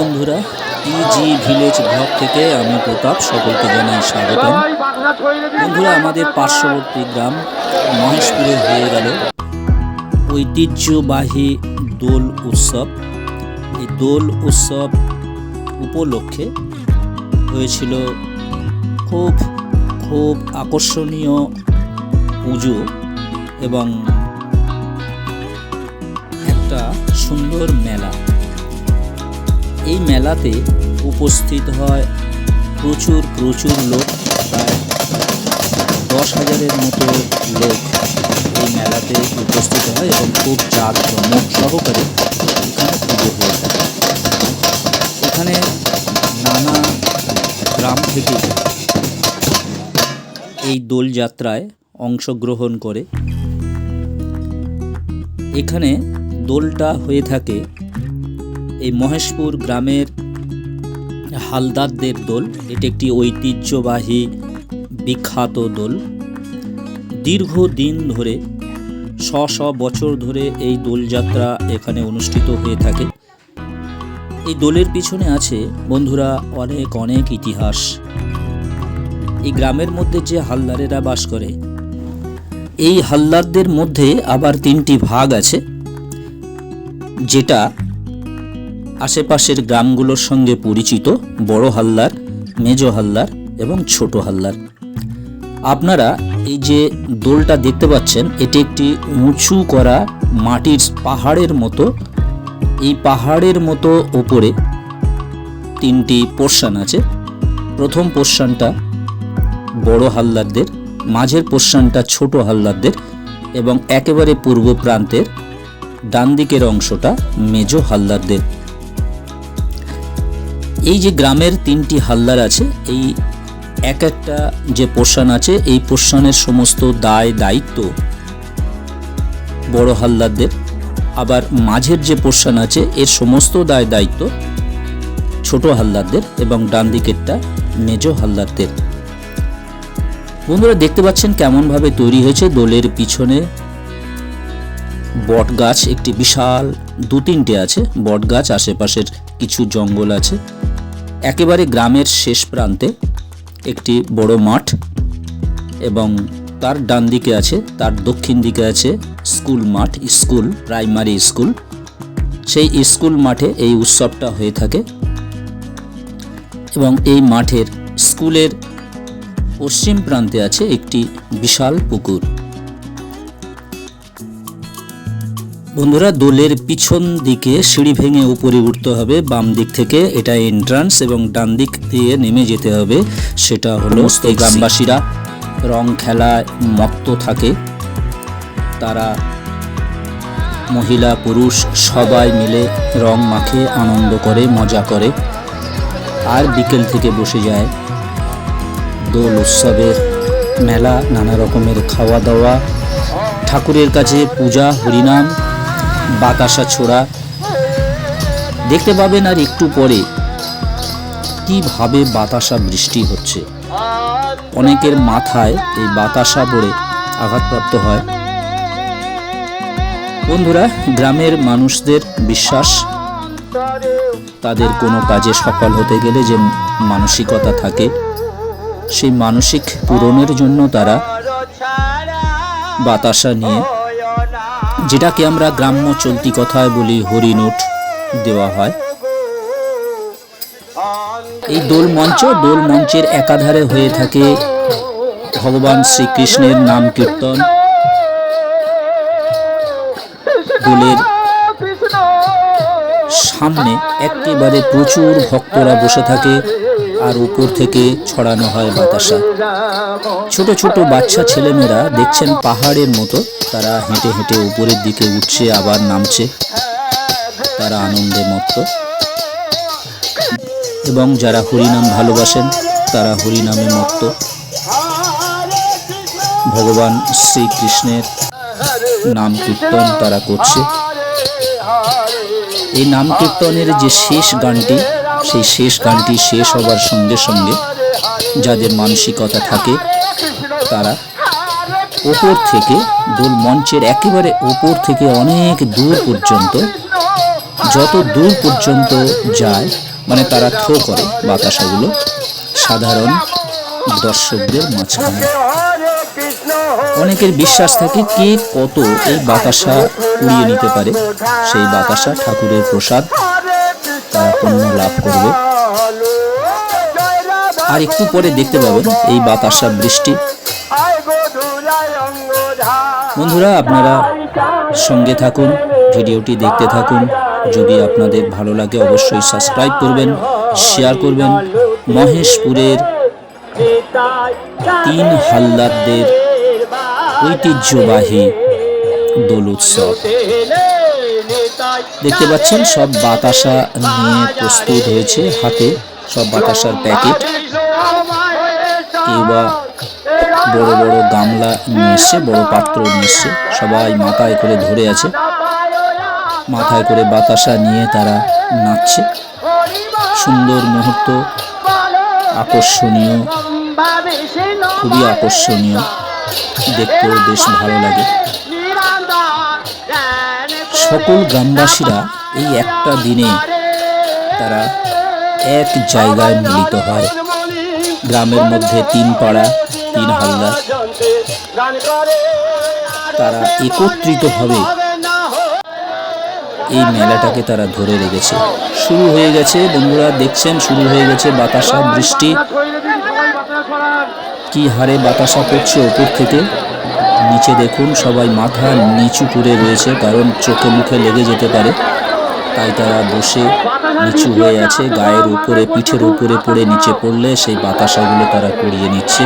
বন্ধুরা টিজি village blog থেকে আমি প্রতাপ, সকলকে জানাই স্বাগতম। বন্ধুরা, আমাদের পার্শ্ববর্তী গ্রাম মহেশপুরে হয়ে গেল ঐতিহ্যবাহী দোল উৎসব। এই দোল উৎসব উপলক্ষে হয়েছিল খুব খুব আকর্ষণীয় পুজো এবং একটা সুন্দর মেলা। এই মেলাতে উপস্থিত হয় প্রচুর প্রচুর লোক, প্রায় দশ হাজারের মতো লোক এই মেলাতে উপস্থিত হয় এবং খুব জাঁকজমক সহকারে এখানে পুজো হয়ে থাকে। এখানে নানা গ্রাম থেকে এই দোলযাত্রায় অংশগ্রহণ করে। এখানে দোলটা হয়ে থাকে এই মহেশপুর গ্রামের হালদারদের দোল। এটি একটি ঐতিহ্যবাহী বিখ্যাত দোল। দীর্ঘদিন ধরে শ শ বছর ধরে এই দোলযাত্রা এখানে অনুষ্ঠিত হয়ে থাকে। এই দোলের পিছনে আছে, বন্ধুরা, অনেক অনেক ইতিহাস। এই গ্রামের মধ্যে যে হালদারেরা বাস করে, এই হালদারদের মধ্যে আবার তিনটি ভাগ আছে, যেটা আশেপাশের গ্রামগুলোর সঙ্গে পরিচিত বড় হালদার মেজ হালদার এবং ছোট হালদার আপনারা এই যে দোলটা দেখতে পাচ্ছেন, এটি একটি উঁচু করা মাটির পাহাড়ের মতো। এই পাহাড়ের মতো ওপরে তিনটি পোর্শান আছে। প্রথম পোর্শানটা বড় হালদারদের মাঝের পোর্শানটা ছোট হালদারদের এবং একেবারে পূর্ব প্রান্তের ডান দিকের অংশটা মেজ হালদারদের এই যে গ্রামের তিনটি হালদার আছে, এই এক একটা যে পোর্শান আছে, এই পোর্শানের সমস্ত দায়, দায়িত্ব বড় হালদারদের। আবার মাঝের যে পোর্শান আছে, এর সমস্ত দায়, দায়িত্ব ছোট হালদারদের এবং ডান দিকেরটা মেজ হালদারদের। বন্ধুরা, দেখতে পাচ্ছেন কেমনভাবে তৈরি হয়েছে দোলের পিছনে বট গাছ একটি বিশাল দু তিনটে আছে বট গাছ আশেপাশের কিছু জঙ্গল আছে। একেবারে গ্রামের শেষ প্রান্তে একটি বড় মাঠ এবং তার ডান দিকে আছে, তার দক্ষিণ দিকে আছে স্কুল মাঠ, স্কুল, প্রাইমারি স্কুল। সেই স্কুল মাঠে এই উৎসবটা হয়ে থাকে এবং এই মাঠের স্কুলের পশ্চিম প্রান্তে আছে একটি বিশাল পুকুর। বন্ধুরা দোলের পিছন দিকে সিঁড়ি ভেঙে উপরে উঠতে হবে। বাম দিক থেকে এটা এন্ট্রান্স এবং ডান দিক দিয়ে নেমে যেতে হবে। সেটা হলো এই গ্রামবাসীরা। রং খেলায় মত্ত থাকে। তারা মহিলা পুরুষ সবাই মিলে রং মাখে আনন্দ করে মজা করে। আর বিকেল থেকে বসে যায় দোল উৎসবের মেলা নানা রকমের খাওয়া দাওয়া। ঠাকুরের কাছে পূজা হরিনাম বাতাসা ছোড়া। দেখতে পাবেন আর একটু পরে কীভাবে বাতাসা বৃষ্টি হচ্ছে। অনেকের মাথায় এই বাতাসা পড়ে আঘাতপ্রাপ্ত হয়। বন্ধুরা, গ্রামের মানুষদের বিশ্বাস, তাদের কোনো কাজে সফল হতে গেলে যে মানসিকতা থাকে, সেই মানসিক পূরণের জন্য তারা বাতাসা নিয়ে যেটাকে আমরা গ্রাম্য চলতি কথায় বলি হরিণোট দেওয়া হয়। এই দোল মঞ্চ দোল মঞ্চের একাধারে হয়ে থাকে ভগবান শ্রীকৃষ্ণের নাম কীর্তন। দোলের সামনে একেবারে প্রচুর ভক্তরা বসে থাকে। আর উপর থেকে ছড়ানো হয় বাতাসা। ছোট ছোট বাচ্চা ছেলেমেয়েরা দেখছেন পাহাড়ের মতো, তারা হেঁটে হেঁটে উপরের দিকে উঠছে, আবার নামছে। তারা আনন্দে মত্ত। এবং যারা হরিনাম ভালোবাসেন, তারা হরিনামে মত্ত। ভগবান শ্রীকৃষ্ণের নাম কীর্তন তারা করছে। এই নাম কীর্তনের যে শেষ গানটি সেই শেষ গানটি শেষ হবার সঙ্গে সঙ্গে যাদের মানসিকতা থাকে, তারা ওপর থেকে দোল মঞ্চের একেবারে ওপর থেকে অনেক দূর পর্যন্ত, যত দূর পর্যন্ত যায় মানে তারা থ্রো করে বাতাসাগুলো, সাধারণ দর্শকদের মাঝখানে। অনেকের বিশ্বাস থাকে কে কত এই বাতাসা উড়িয়ে নিতে পারে, সেই বাতাসা ঠাকুরের প্রসাদ। লাভ করবে। আর একটু পরে দেখতে পাবেন এই বাতাসা বৃষ্টি। বন্ধুরা, আপনারা সঙ্গে থাকুন, ভিডিওটি দেখতে থাকুন। যদি আপনাদের ভালো লাগে, অবশ্যই সাবস্ক্রাইব করবেন, শেয়ার করবেন। মহেশপুরের তিন হালদারদের ঐতিহ্যবাহী দোল উৎসব। দেখতে পাচ্ছেন সব বাতাসা নিয়ে প্রস্তুত হয়েছে হাতে সব বাতাসার প্যাকেট। কেউ বা বড় বড় গামলা নিয়ে এসছে বড় পাত্র নিয়ে এসছে সবাই মাথায় করে ধরে আছে। মাথায় করে বাতাসা নিয়ে তারা নাচছে। সুন্দর মুহূর্ত আকর্ষণীয় খুবই আকর্ষণীয়। দেখতেও বেশ ভালো লাগে। সকল গ্রামবাসীরা এই একটা দিনে তারা এক জায়গায় মিলিত হয়। গ্রামের মধ্যে তিন পাড়া, তিন হালদার তারা একত্রিতভাবে এই মেলাটাকে তারা ধরে রেখেছে। শুরু হয়ে গেছে, বন্ধুরা দেখছেন, শুরু হয়ে গেছে বাতাসা বৃষ্টি। কি হারে বাতাসা পড়ছে ওপর থেকে? নিচে দেখুন, সবাই মাথা নিচু করে রয়েছে, কারণ চোখে মুখে লেগে যেতে পারে। তাই তারা বসে নিচু হয়ে আছে, গায়ের উপরে, পিঠের উপরে পড়ে নিচে পড়লে সেই বাতাসাগুলো তারা করিয়ে নিচ্ছে।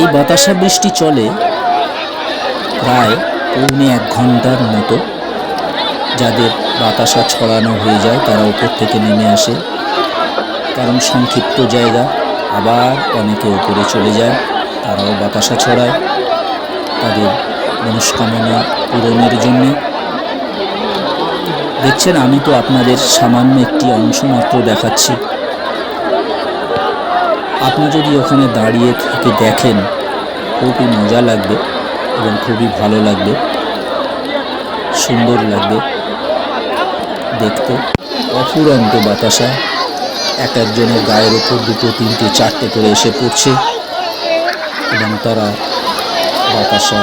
এই বাতাসা বৃষ্টি চলে প্রায় পৌনে এক ঘণ্টার মতো। যাদের বাতাসা ছড়ানো হয়ে যায়, তারা উপর থেকে নেমে আসে। কারণ সংক্ষিপ্ত জায়গা, আবার অনেকে উপরে চলে যায়, তারাও বাতাসা ছড়ায়। তাদের মনস্কামনা পূরণের জন্যে। দেখছেন, আমি তো আপনাদের সামান্য একটি অংশ মাত্র দেখাচ্ছি। আপনি যদি ওখানে দাঁড়িয়ে থেকে দেখেন, খুবই মজা লাগবে এবং খুবই ভালো লাগবে, সুন্দর লাগবে। দেখতে অফুরন্ত বাতাসা। এক একজনের গায়ের উপর দুটো, তিনটে, চারটে করে এসে পড়ছে। এবং তারা বাতাসা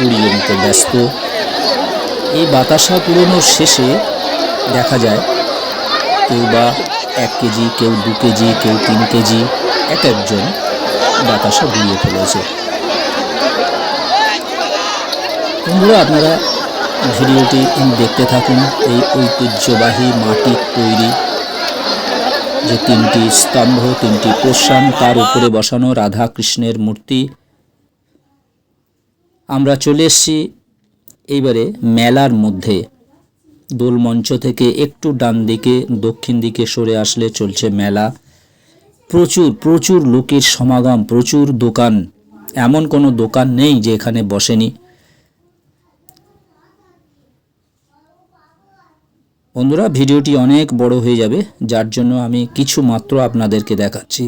উড়িয়ে নিতে ব্যস্ত। এই বাতাসা পুরোনোর শেষে দেখা যায়, কেউ বা এক কেজি, কেউ দু কেজি, কেউ তিন কেজি, এক একজন বাতাসা উড়িয়ে ফেলেছে। বন্ধুরা, আপনারা ভিডিওটি দেখতে থাকুন। এই ঐতিহ্যবাহী মাটির তৈরি যে তিনটি স্তম্ভ, তিনটি পোষান তার উপরে বসানো রাধা কৃষ্ণের মূর্তি। আমরা চলে এসেছি এইবারে মেলার মধ্যে। দোল মঞ্চ থেকে একটু ডান দিকে, দক্ষিণ দিকে সরে আসলে চলছে মেলা। প্রচুর প্রচুর লোকের সমাগম, প্রচুর দোকান। এমন কোনো দোকান নেই যে এখানে বসেনি। বন্ধুরা, ভিডিওটি অনেক বড় হয়ে যাবে, যার জন্য আমি কিছু মাত্র আপনাদেরকে দেখাচ্ছি।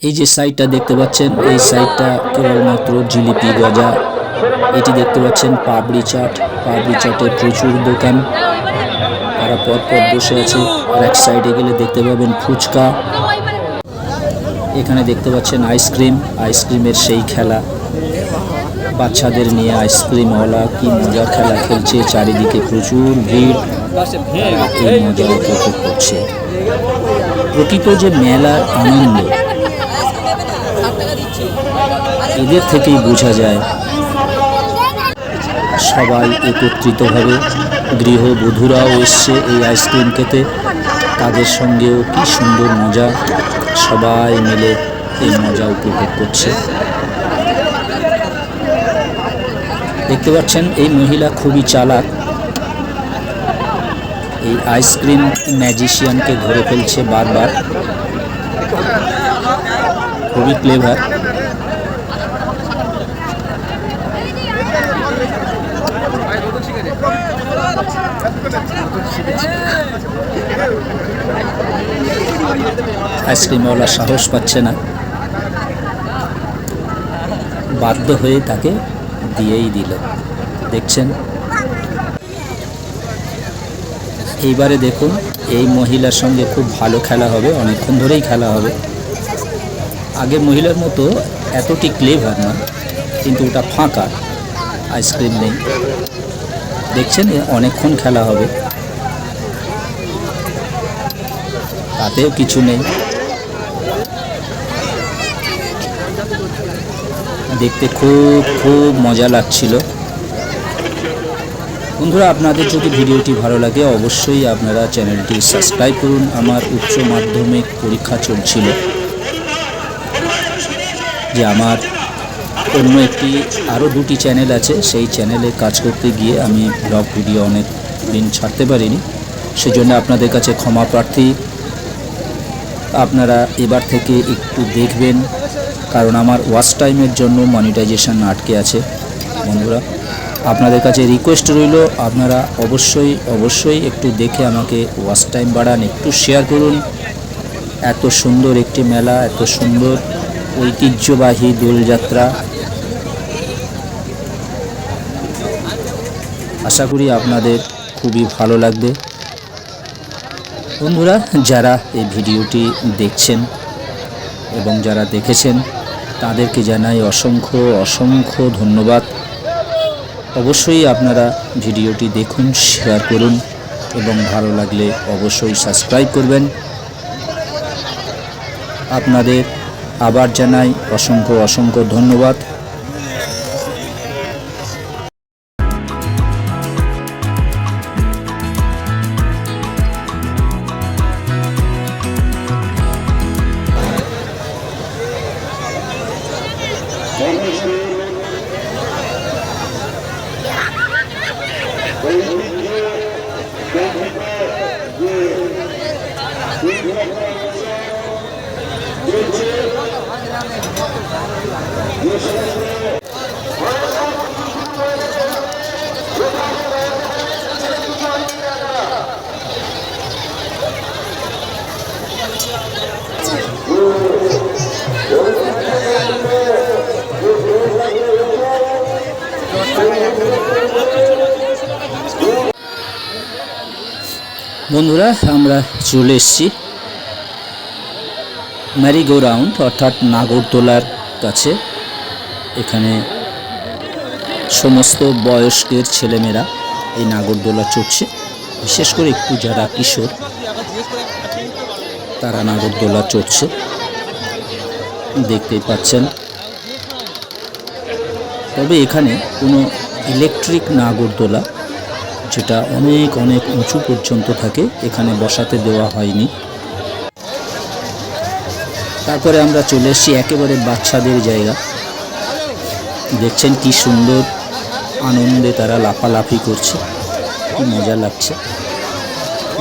এই যে সাইডটা দেখতে পাচ্ছেন, এই সাইডটা কেবলমাত্র জিলিপি গজা। এটি দেখতে পাচ্ছেন, পাবড়ি চাট। পাবড়ি চাটে প্রচুর দোকান। তারা পর পর বসে আছে, আর এক সাইডে গেলে দেখতে পাবেন ফুচকা। এখানে দেখতে পাচ্ছেন আইসক্রিম। আইসক্রিমের সেই খেলা। বাচ্চাদের নিয়ে আইসক্রিম আইসক্রিমওয়ালা কি মজার খেলা খেলছে, চারিদিকে প্রচুর ভিড়। এই মজা উপভোগ করছে। প্রকৃত যে মেলার আনন্দ, এদের থেকেই বোঝা যায়। সবাই একত্রিতভাবে গৃহবধূরাও এসছে এই আইসক্রিম খেতে। তাদের সঙ্গেও কি সুন্দর মজা। সবাই মিলে এই মজা উপভোগ করছে। দেখতে পাচ্ছেন, এই মহিলা খুবই চালাক। এই আইসক্রিম ম্যাজিশিয়ানকে ধরে ফেলছে বারবার। খুবই ক্লেভার আইসক্রিমওয়ালা সাহস পাচ্ছে না। বাধ্য হয়ে তাকে দিয়েই দিল। দেখছেন? এইবারে দেখুন, এই মহিলার সঙ্গে খুব ভালো খেলা হবে, অনেকক্ষণ ধরেই খেলা হবে। আগে মহিলার মতো এতটি ক্লেভার না, কিন্তু ওটা ফাঁকা, আইসক্রিম নেই। দেখছেন? অনেকক্ষণ খেলা হবে। তাতেও কিছু নেই। দেখতে খুব খুব মজা লাগছিল। বন্ধুরা, আপনাদের যদি ভিডিওটি ভালো লাগে, অবশ্যই আপনারা চ্যানেলটি সাবস্ক্রাইব করুন। আমার উচ্চ মাধ্যমিক পরীক্ষা চলছিল। যে আমার অন্য একটি আরও দুটি চ্যানেল আছে, সেই চ্যানেলে কাজ করতে গিয়ে আমি ব্লগ ভিডিও অনেক দিন ছাড়তে পারিনি। সেজন্য আপনাদের কাছে ক্ষমা প্রার্থী। আপনারা এবার থেকে একটু দেখবেন কারণ আমার ওয়াচ টাইমের জন্য মনিটাইজেশন আটকে আছে। বন্ধুরা, আপনাদের কাছে রিকোয়েস্ট রইল, আপনারা অবশ্যই অবশ্যই একটু দেখে আমাকে ওয়াচ টাইম বাড়ান, একটু শেয়ার করুন। এত সুন্দর একটি মেলা, এত সুন্দর ঐতিহ্যবাহী দোলযাত্রা। আশা করি আপনাদের খুবই ভালো লাগবে। বন্ধুরা, যারা এই ভিডিওটি দেখছেন এবং যারা দেখেছেন তাদেরকে জানাই অসংখ্য অসংখ্য ধন্যবাদ। অবশ্যই আপনারা ভিডিওটি দেখুন শেয়ার করুন এবং ভালো লাগলে অবশ্যই সাবস্ক্রাইব করবেন। আপনাদের আবার জানাই অসংখ্য অসংখ্য ধন্যবাদ। বন্ধুরা, আমরা চলে এসেছি ম্যারিগো রাউন্ড অর্থাৎ নাগরদোলার কাছে। এখানে সমস্ত বয়স্কের ছেলেমেয়েরা এই নাগরদোলা চড়ছে। বিশেষ করে একটু যারা কিশোর, তারা নাগরদোলা চড়ছে। দেখতেই পাচ্ছেন। তবে এখানে কোনো ইলেকট্রিক নাগরদোলা যেটা অনেক অনেক উঁচু পর্যন্ত থাকে, এখানে বসাতে দেওয়া হয়নি। তারপরে আমরা চলে এসেছি একেবারে বাচ্চাদের জায়গা। দেখছেন কি সুন্দর আনন্দে তারা লাফালাফি করছে, কি মজা লাগছে।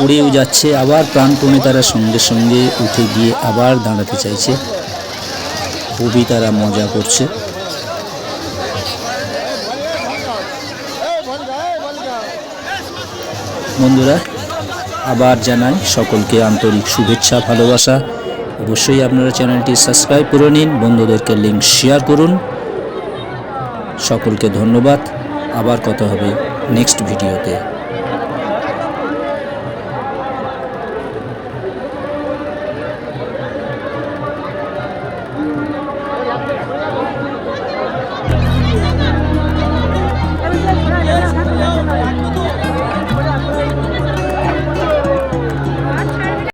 উড়েও যাচ্ছে, আবার প্রাণপণে তারা সঙ্গে সঙ্গে উঠে গিয়ে আবার দাঁড়াতে চাইছে। খুবই তারা মজা করছে। বন্ধুরা, আবার জানাই সকলকে আন্তরিক শুভেচ্ছা, ভালোবাসা। অবশ্যই আপনারা চ্যানেলটি সাবস্ক্রাইব করে নিন, বন্ধুদেরকে লিঙ্ক শেয়ার করুন। সকলকে ধন্যবাদ। আবার কথা হবে নেক্সট ভিডিওতে